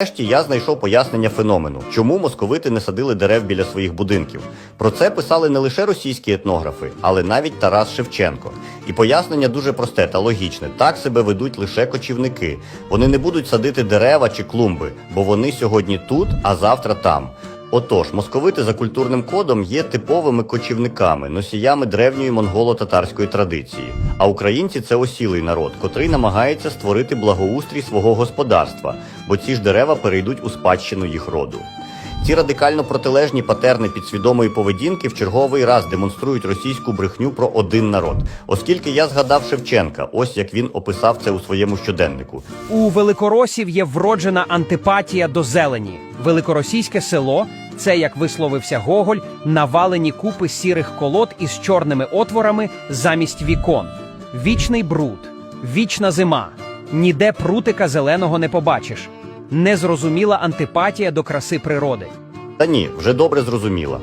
Нарешті я знайшов пояснення феномену, чому московити не садили дерев біля своїх будинків. Про це писали не лише російські етнографи, але навіть Тарас Шевченко. І пояснення дуже просте та логічне. Так себе ведуть лише кочівники. Вони не будуть садити дерева чи клумби, бо вони сьогодні тут, а завтра там. Отож, московити за культурним кодом є типовими кочівниками, носіями древньої монголо-татарської традиції. А українці це осілий народ, котрий намагається створити благоустрій свого господарства, бо ці ж дерева перейдуть у спадщину їх роду. Ці радикально протилежні патерни підсвідомої поведінки в черговий раз демонструють російську брехню про один народ. Оскільки я згадав Шевченка, ось як він описав це у своєму щоденнику. У великоросів є вроджена антипатія до зелені. Великоросійське село це, як висловився Гоголь, навалені купи сірих колод із чорними отворами замість вікон. Вічний бруд, вічна зима. Ніде прутика зеленого не побачиш. Незрозуміла антипатія до краси природи. Та ні, вже добре зрозуміла.